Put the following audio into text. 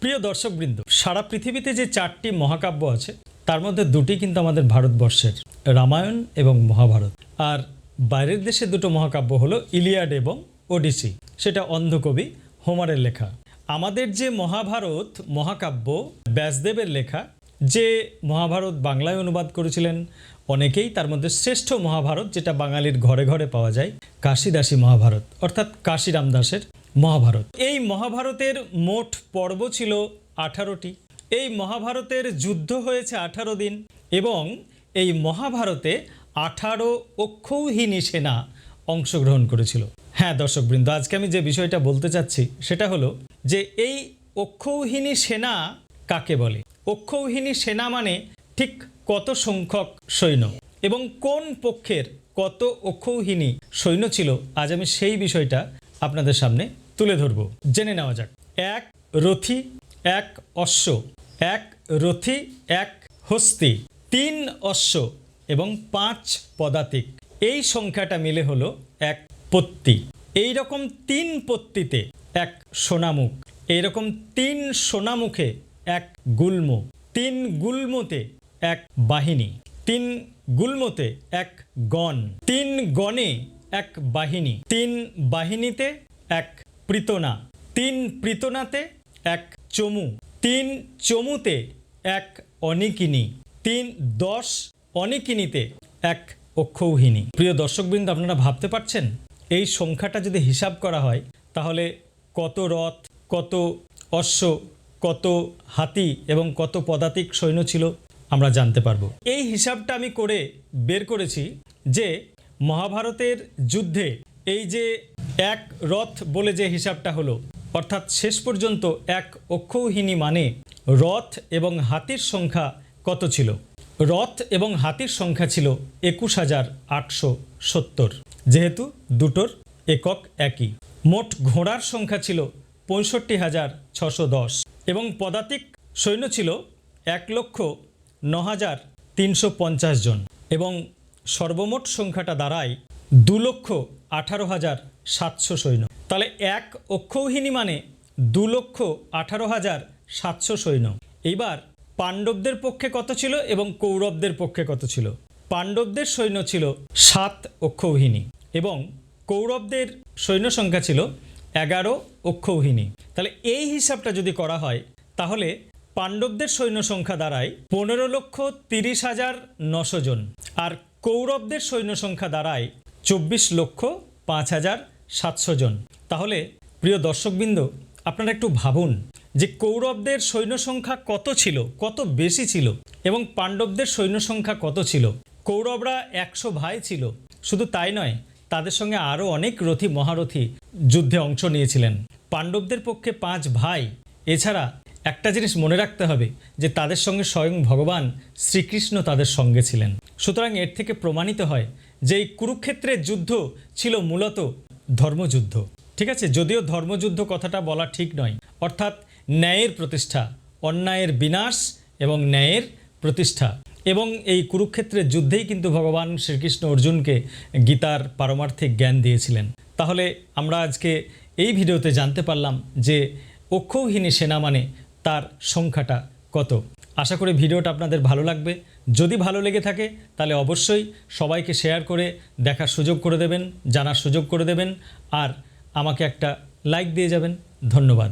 প্রিয় দর্শকবৃন্দ, সারা পৃথিবীতে যে চারটি মহাকাব্য আছে, তার মধ্যে দুটি কিন্তু আমাদের ভারতবর্ষের, রামায়ণ এবং মহাভারত। আর বাইরের দেশে দুটো মহাকাব্য হলো ইলিয়াড এবং ওডিসি, সেটা অন্ধকবি হোমারের লেখা। আমাদের যে মহাভারত মহাকাব্য, ব্যাসদেবের লেখা, যে মহাভারত বাংলায় অনুবাদ করেছিলেন, অনেকেই তার মধ্যে শ্রেষ্ঠ মহাভারত, যেটা বাঙালির ঘরে ঘরে পাওয়া যায়, কাশিদাসী মহাভারত, অর্থাৎ কাশিরাম দাসের মহাভারত। এই মহাভারতের মোট পর্ব ছিল আঠারোটি। এই মহাভারতের যুদ্ধ হয়েছে আঠারো দিন এবং এই মহাভারতে আঠারো অক্ষৌহিনী সেনা অংশগ্রহণ করেছিল। হ্যাঁ দর্শকবৃন্দ, আজকে আমি যে বিষয়টা বলতে চাচ্ছি সেটা হলো যে এই অক্ষৌহিনী সেনা কাকে বলে? অক্ষৌহিনী সেনা মানে ঠিক কত সংখ্যক সৈন্য এবং কোন পক্ষের কত অক্ষৌহিনী সৈন্য ছিল? আজ আমি সেই বিষয়টা আপনাদের সামনে তুলে ধরব। জেনে নেওয়া যাক। এক রথি, এক অশ্ব, এক রথি, এক হস্তি, তিন অশ্ব এবং পাঁচ পদাতিক। এই সংখ্যাটা মিলে হলো এক পত্তি। এই রকম তিন পত্তিতে এক সোনামুখ এইরকম তিন সোনামুখে এক গুল্ম, তিন গুল্মতে এক বাহিনী, তিন গুল্মতে এক গণ, তিন গণে এক বাহিনী, তিন বাহিনীতে এক প্রীতনা, তিন প্রীতনাতে এক চমু, তিন চমুতে এক অনিকিনী, তিন দশ অনিকিনীতে এক অক্ষৌহিনী প্রিয় দর্শকবৃন্দ, আপনারা ভাবতে পারছেন, এই সংখ্যাটা যদি হিসাব করা হয়, তাহলে কত রথ, কত অশ্ব, কত হাতি এবং কত পদাতিক সৈন্য ছিল আমরা জানতে পারব। এই হিসাবটা আমি করে বের করেছি যে মহাভারতের যুদ্ধে এই যে এক রথ বলে যে হিসাবটা হলো, অর্থাৎ শেষ পর্যন্ত এক অক্ষৌহিনী মানে রথ এবং হাতির সংখ্যা কত ছিল? রথ এবং হাতির সংখ্যা ছিল একুশ হাজার আটশো সত্তর। যেহেতু দুটোর একক একই। মোট ঘোড়ার সংখ্যা ছিল পঁয়ষট্টি হাজার ছশো দশ এবং পদাতিক সৈন্য ছিল এক লক্ষ ন হাজার তিনশো পঞ্চাশ জন এবং সর্বমোট সংখ্যাটা দাঁড়ায় দু লক্ষ আঠারো হাজার সাতশো সৈন্য। তাহলে এক অক্ষৌহিনী মানে দু লক্ষ আঠারো হাজার সাতশো সৈন্য। এইবার পাণ্ডবদের পক্ষে কত ছিল এবং কৌরবদের পক্ষে কত ছিল? পাণ্ডবদের সৈন্য ছিল সাত অক্ষৌহিনী এবং কৌরবদের সৈন্য সংখ্যা ছিল এগারো অক্ষৌহিনী তাহলে এই হিসাবটা যদি করা হয়, তাহলে পাণ্ডবদের সৈন্য সংখ্যা দাঁড়ায় পনেরো লক্ষ তিরিশ হাজার নশো জন। আর কৌরবদের সৈন্য সংখ্যা দাঁড়ায় চব্বিশ লক্ষ পাঁচ হাজার সাতশো জন। তাহলে, প্রিয় দর্শকবৃন্দ, আপনারা একটু ভাবুন যে কৌরবদের সৈন্য সংখ্যা কত ছিল, কত বেশি ছিল এবং পাণ্ডবদের সৈন্য সংখ্যা কত ছিল? কৌরবরা একশো ভাই ছিল। শুধু তাই নয়, তাদের সঙ্গে আরও অনেক রথী মহারথী যুদ্ধে অংশ নিয়েছিলেন। পাণ্ডবদের পক্ষে পাঁচ ভাই। এছাড়া একটা জিনিস মনে রাখতে হবে যে তাদের সঙ্গে স্বয়ং ভগবান শ্রীকৃষ্ণ তাদের সঙ্গে ছিলেন। সুতরাং এর থেকে প্রমাণিত হয় যে এই কুরুক্ষেত্রের যুদ্ধ ছিল মূলত ধর্মযুদ্ধ। ঠিক আছে? যদিও ধর্মযুদ্ধ কথাটা বলা ঠিক নয়। অর্থাৎ ন্যায়ের প্রতিষ্ঠা, অন্যায়ের বিনাশ এবং ন্যায়ের প্রতিষ্ঠা। এবং এই কুরুক্ষেত্রের যুদ্ধেই কিন্তু ভগবান শ্রীকৃষ্ণ অর্জুনকে গীতার পারমার্থিক জ্ঞান দিয়েছিলেন। তাহলে আমরা আজকে এই ভিডিওতে জানতে পারলাম যে অক্ষৌহিনী সেনা মানে তার সংখ্যাটা কত? আশা করি ভিডিওটা আপনাদের ভালো লাগবে। যদি ভালো লেগে থাকে, তাহলে অবশ্যই সবাইকে শেয়ার করে দেখার সুযোগ করে দেবেন, জানার সুযোগ করে দেবেন, আর আমাকে একটা লাইক দিয়ে যাবেন। ধন্যবাদ।